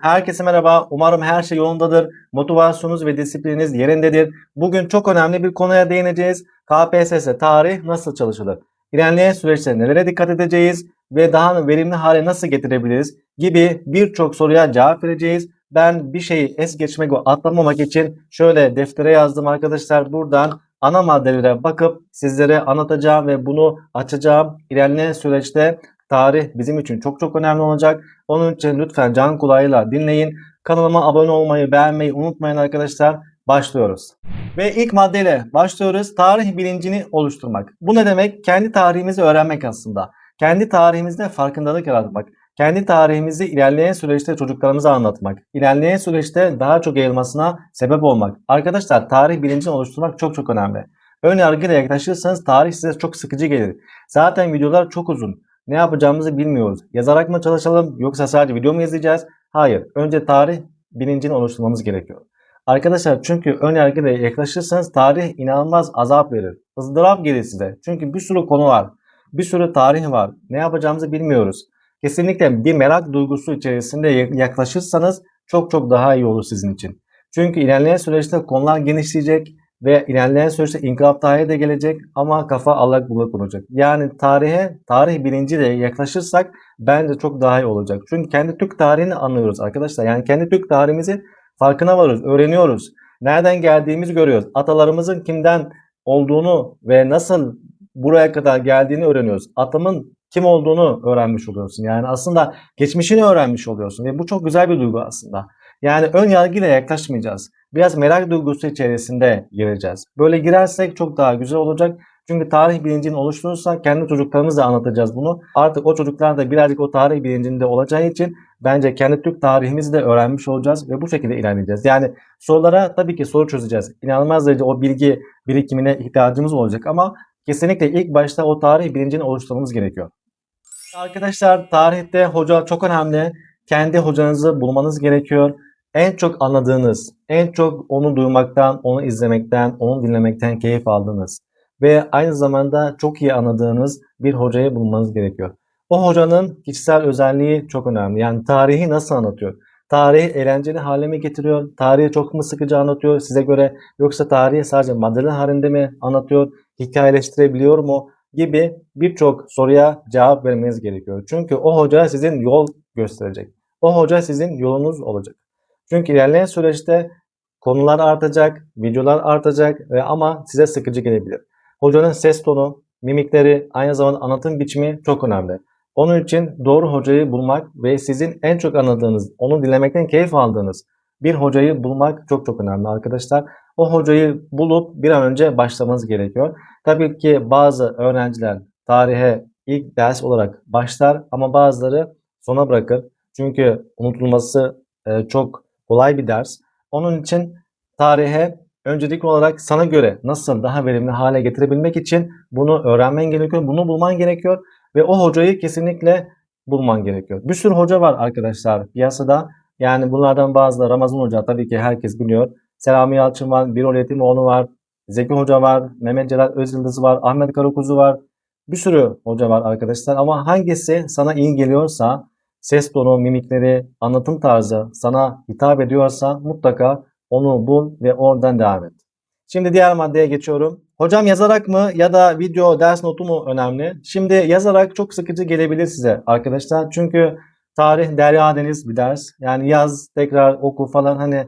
Herkese merhaba. Umarım her şey yolundadır. Motivasyonunuz ve disiplininiz yerindedir. Bugün çok önemli bir konuya değineceğiz. KPSS tarih nasıl çalışılır? İlerleyen süreçte nelere dikkat edeceğiz ve daha verimli hale nasıl getirebiliriz gibi birçok soruya cevap vereceğiz. Ben bir şeyi es geçmek ve atlamamak için şöyle deftere yazdım arkadaşlar. Buradan ana maddelere bakıp sizlere anlatacağım ve bunu açacağım. İlerleyen süreçte tarih bizim için çok çok önemli olacak. Onun için lütfen can kulağıyla dinleyin. Kanalıma abone olmayı, beğenmeyi unutmayın arkadaşlar. Başlıyoruz. Ve ilk maddeyle başlıyoruz. Tarih bilincini oluşturmak. Bu ne demek? Kendi tarihimizi öğrenmek aslında. Kendi tarihimizde farkındalık yaratmak. Kendi tarihimizi ilerleyen süreçte çocuklarımıza anlatmak. İlerleyen süreçte daha çok yayılmasına sebep olmak. Arkadaşlar tarih bilincini oluşturmak çok çok önemli. Ön yargıyla yaklaşırsanız tarih size çok sıkıcı gelir. Zaten videolar çok uzun. Ne yapacağımızı bilmiyoruz. Yazarak mı çalışalım yoksa sadece video mu izleyeceğiz? Hayır. Önce tarih bilincini oluşturmamız gerekiyor. Arkadaşlar çünkü ön yargıyla yaklaşırsanız tarih inanılmaz azap verir. ızdırap gelir size. Çünkü bir sürü konu var. Bir sürü tarih var. Ne yapacağımızı bilmiyoruz. Kesinlikle bir merak duygusu içerisinde yaklaşırsanız çok çok daha iyi olur sizin için. Çünkü ilerleyen süreçte konular genişleyecek ve ilerleyen süreçte inkılap tarihi de gelecek ama kafa allak bullak olacak. Yani tarihe, tarih bilinciyle yaklaşırsak bence çok daha iyi olacak. Çünkü kendi Türk tarihini anlıyoruz arkadaşlar. Yani kendi Türk tarihimizi farkına varıyoruz, öğreniyoruz. Nereden geldiğimizi görüyoruz. Atalarımızın kimden olduğunu ve nasıl buraya kadar geldiğini öğreniyoruz. Atamın kim olduğunu öğrenmiş oluyorsun. Yani aslında geçmişini öğrenmiş oluyorsun ve bu çok güzel bir duygu aslında. Yani ön yargıyla yaklaşmayacağız. Biraz merak duygusu içerisinde gireceğiz. Böyle girersek çok daha güzel olacak. Çünkü tarih bilincini oluşturursak kendi çocuklarımızla anlatacağız bunu. Artık o çocuklar da birazcık o tarih bilincinde olacağı için bence kendi Türk tarihimizi de öğrenmiş olacağız ve bu şekilde ilerleyeceğiz. Yani sorulara tabii ki soru çözeceğiz. İnanılmaz derece o bilgi birikimine ihtiyacımız olacak ama kesinlikle ilk başta o tarih bilincini oluşturmamız gerekiyor. Arkadaşlar tarihte hoca çok önemli. Kendi hocanızı bulmanız gerekiyor. En çok anladığınız, en çok onu duymaktan, onu izlemekten, onu dinlemekten keyif aldığınız ve aynı zamanda çok iyi anladığınız bir hocayı bulmanız gerekiyor. O hocanın kişisel özelliği çok önemli. Yani tarihi nasıl anlatıyor? Tarihi eğlenceli hale mi getiriyor? Tarihi çok mu sıkıcı anlatıyor size göre? Yoksa tarihi sadece maddeler halinde mi anlatıyor? Hikayeleştirebiliyor mu? Gibi birçok soruya cevap vermeniz gerekiyor. Çünkü o hoca sizin yol gösterecek. O hoca sizin yolunuz olacak. Çünkü ilerleyen süreçte konular artacak, videolar artacak ve ama size sıkıcı gelebilir. Hocanın ses tonu, mimikleri, aynı zamanda anlatım biçimi çok önemli. Onun için doğru hocayı bulmak ve sizin en çok anladığınız, onu dinlemekten keyif aldığınız bir hocayı bulmak çok çok önemli arkadaşlar. O hocayı bulup bir an önce başlamanız gerekiyor. Tabii ki bazı öğrenciler tarihe ilk ders olarak başlar ama bazıları sona bırakır. Çünkü unutulması e, çok kolay bir ders. Onun için tarihe öncelikli olarak sana göre nasıl daha verimli hale getirebilmek için bunu öğrenmen gerekiyor. Bunu bulman gerekiyor ve o hocayı kesinlikle bulman gerekiyor. Bir sürü hoca var arkadaşlar piyasada. Yani bunlardan bazıları Ramazan Hoca tabii ki herkes biliyor. Selami Yalçın var, Birol Yetimoğlu var, Zeki Hoca var, Mehmet Celal Özyıldız var, Ahmet Karakuzu var. Bir sürü hoca var arkadaşlar ama hangisi sana iyi geliyorsa, ses tonu, mimikleri, anlatım tarzı sana hitap ediyorsa mutlaka onu bul ve oradan devam et. Şimdi diğer maddeye geçiyorum. Hocam yazarak mı ya da video ders notu mu önemli? Şimdi yazarak çok sıkıcı gelebilir size arkadaşlar. Çünkü tarih derya deniz bir ders. Yani yaz, tekrar oku falan hani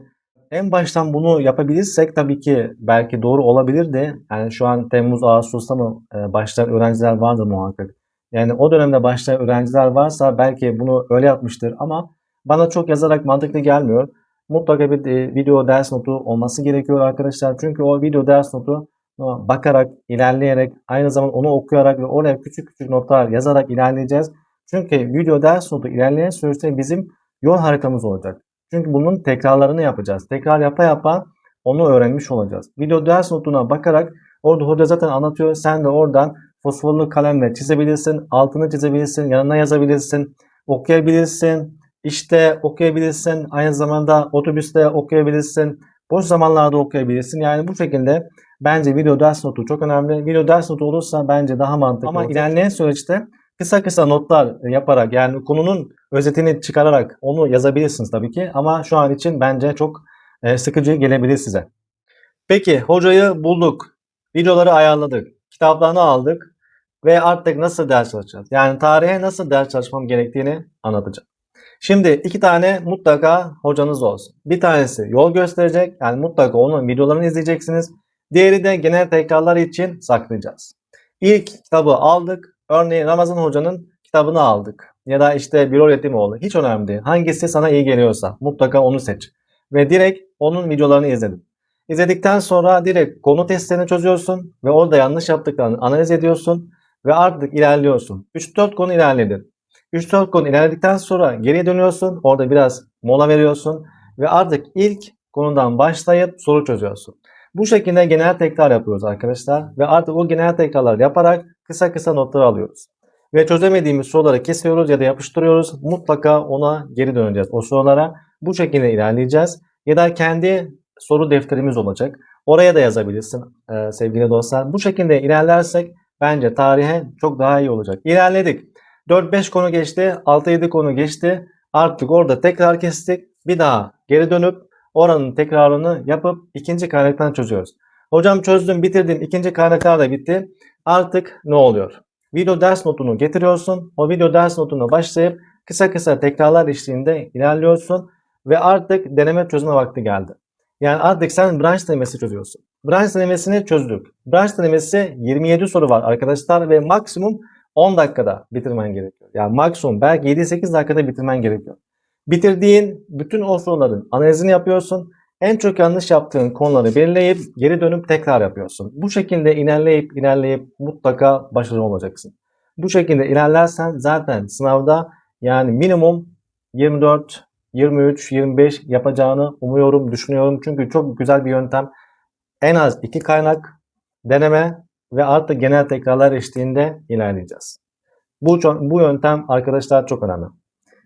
en baştan bunu yapabilirsek tabii ki belki doğru olabilir de yani şu an Temmuz, Ağustos'ta mı e, başlayan öğrenciler vardır muhakkak. Yani o dönemde başlayan öğrenciler varsa belki bunu öyle yapmıştır ama bana çok yazarak mantıklı gelmiyor. Mutlaka bir e, video ders notu olması gerekiyor arkadaşlar. Çünkü o video ders notu bakarak, ilerleyerek, aynı zamanda onu okuyarak ve oraya küçük küçük notlar yazarak ilerleyeceğiz. Çünkü video ders notu ilerleyen süreçte bizim yol haritamız olacak. Çünkü bunun tekrarlarını yapacağız. Tekrar yapa yapa onu öğrenmiş olacağız. Video ders notuna bakarak orada hoca zaten anlatıyor. Sen de oradan fosforlu kalemle çizebilirsin. Altını çizebilirsin. Yanına yazabilirsin. Okuyabilirsin. İşte okuyabilirsin. Aynı zamanda otobüste okuyabilirsin. Boş zamanlarda okuyabilirsin. Yani bu şekilde bence video ders notu çok önemli. Video ders notu olursa bence daha mantıklı Ama olacak. ilerleyen süreçte kısa kısa notlar yaparak yani konunun özetini çıkararak onu yazabilirsiniz tabii ki. Ama şu an için bence çok e, sıkıcı gelebilir size. Peki hocayı bulduk. Videoları ayarladık. Kitaplarını aldık. Ve artık nasıl ders çalışacağız? Yani tarihe nasıl ders çalışmam gerektiğini anlatacağım. Şimdi iki tane mutlaka hocanız olsun. Bir tanesi yol gösterecek. Yani mutlaka onun videolarını izleyeceksiniz. Diğeri de genel tekrarlar için saklayacağız. İlk kitabı aldık. Örneğin Ramazan Hoca'nın kitabını aldık. Ya da işte Birol Yetimoğlu. Hiç önemli değil. Hangisi sana iyi geliyorsa mutlaka onu seç. Ve direkt onun videolarını izledim. İzledikten sonra direkt konu testlerini çözüyorsun ve orada yanlış yaptıklarını analiz ediyorsun ve artık ilerliyorsun. 3-4 konu ilerledin. 3-4 konu ilerledikten sonra geriye dönüyorsun. Orada biraz mola veriyorsun ve artık ilk konudan başlayıp soru çözüyorsun. Bu şekilde genel tekrar yapıyoruz arkadaşlar ve artık o genel tekrarlar yaparak kısa kısa notlar alıyoruz. Ve çözemediğimiz soruları kesiyoruz ya da yapıştırıyoruz. Mutlaka ona geri döneceğiz o sorulara. Bu şekilde ilerleyeceğiz. Ya da kendi soru defterimiz olacak. Oraya da yazabilirsin e, sevgili dostlar. Bu şekilde ilerlersek bence tarihe çok daha iyi olacak. İlerledik. 4-5 konu geçti. 6-7 konu geçti. Artık orada tekrar kestik. Bir daha geri dönüp oranın tekrarını yapıp ikinci kaynaktan çözüyoruz. Hocam çözdüm bitirdim. ikinci kaynaklar da bitti. Artık ne oluyor? Video ders notunu getiriyorsun. O video ders notuna başlayıp kısa kısa tekrarlar eşliğinde ilerliyorsun. Ve artık deneme çözme vakti geldi. Yani artık sen branş denemesi çözüyorsun. Branş denemesini çözdük. Branş denemesi 27 soru var arkadaşlar ve maksimum 10 dakikada bitirmen gerekiyor. Yani maksimum belki 7-8 dakikada bitirmen gerekiyor. Bitirdiğin bütün o soruların analizini yapıyorsun. En çok yanlış yaptığın konuları belirleyip geri dönüp tekrar yapıyorsun. Bu şekilde ilerleyip ilerleyip mutlaka başarılı olacaksın. Bu şekilde ilerlersen zaten sınavda yani minimum 24 23, 25 yapacağını umuyorum, düşünüyorum. Çünkü çok güzel bir yöntem. En az iki kaynak, deneme ve artık genel tekrarlar eşliğinde ilerleyeceğiz. Bu, bu yöntem arkadaşlar çok önemli.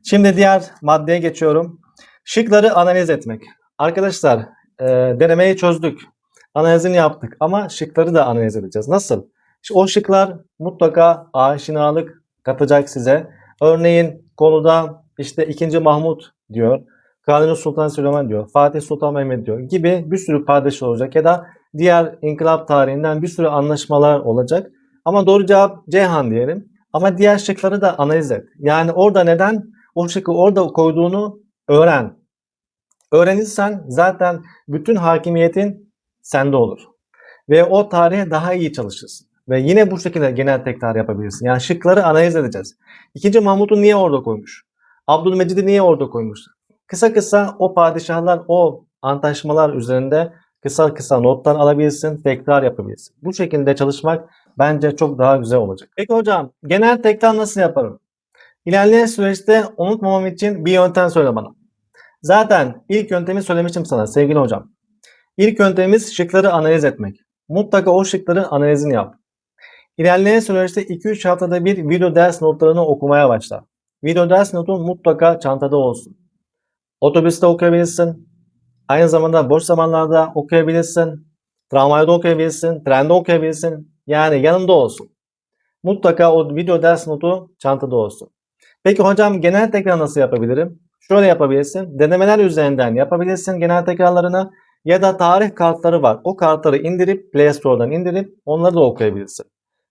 Şimdi diğer maddeye geçiyorum. Şıkları analiz etmek. Arkadaşlar e, denemeyi çözdük. Analizini yaptık ama şıkları da analiz edeceğiz. Nasıl? O şıklar mutlaka aşinalık katacak size. Örneğin konuda işte 2. Mahmut diyor. Kanuni Sultan Süleyman diyor. Fatih Sultan Mehmet diyor gibi bir sürü padişah olacak ya da diğer inkılap tarihinden bir sürü anlaşmalar olacak. Ama doğru cevap Ceyhan diyelim. Ama diğer şıkları da analiz et. Yani orada neden o şıkkı orada koyduğunu öğren. Öğrenirsen zaten bütün hakimiyetin sende olur. Ve o tarihe daha iyi çalışırsın. Ve yine bu şekilde genel tekrar yapabilirsin. Yani şıkları analiz edeceğiz. İkinci Mahmut'u niye orada koymuş? Abdülmecid'i niye orada koymuşlar? Kısa kısa o padişahlar, o antlaşmalar üzerinde kısa kısa notlar alabilirsin, tekrar yapabilirsin. Bu şekilde çalışmak bence çok daha güzel olacak. Peki hocam, genel tekrar nasıl yaparım? İlerleyen süreçte unutmamam için bir yöntem söyle bana. Zaten ilk yöntemi söylemiştim sana sevgili hocam. İlk yöntemimiz şıkları analiz etmek. Mutlaka o şıkları analizini yap. İlerleyen süreçte 2-3 haftada bir video ders notlarını okumaya başla. Video ders notun mutlaka çantada olsun. Otobüste okuyabilirsin. Aynı zamanda boş zamanlarda okuyabilirsin. Tramvayda okuyabilirsin. Trende okuyabilirsin. Yani yanında olsun. Mutlaka o video ders notu çantada olsun. Peki hocam genel tekrar nasıl yapabilirim? Şöyle yapabilirsin. Denemeler üzerinden yapabilirsin genel tekrarlarını. Ya da tarih kartları var. O kartları indirip Play Store'dan indirip onları da okuyabilirsin.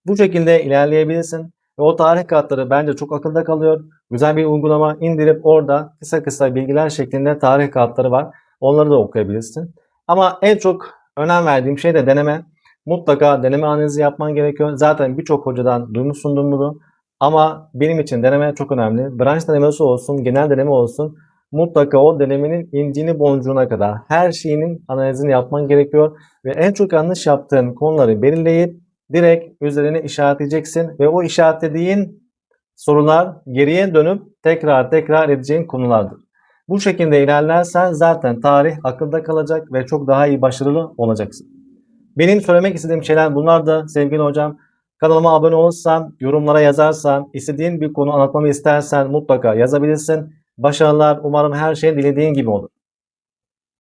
Bu şekilde ilerleyebilirsin. Ve o tarih kartları bence çok akılda kalıyor. Güzel bir uygulama indirip orada kısa kısa bilgiler şeklinde tarih kartları var. Onları da okuyabilirsin. Ama en çok önem verdiğim şey de deneme. Mutlaka deneme analizi yapman gerekiyor. Zaten birçok hocadan duymuşsundur bunu. Ama benim için deneme çok önemli. Branş denemesi olsun, genel deneme olsun. Mutlaka o denemenin incini boncuğuna kadar her şeyinin analizini yapman gerekiyor. Ve en çok yanlış yaptığın konuları belirleyip direkt üzerine işaretleyeceksin ve o işaretlediğin sorular geriye dönüp tekrar tekrar edeceğin konulardır. Bu şekilde ilerlersen zaten tarih akılda kalacak ve çok daha iyi başarılı olacaksın. Benim söylemek istediğim şeyler bunlar da sevgili hocam. Kanalıma abone olursan, yorumlara yazarsan, istediğin bir konu anlatmamı istersen mutlaka yazabilirsin. Başarılar, umarım her şey dilediğin gibi olur.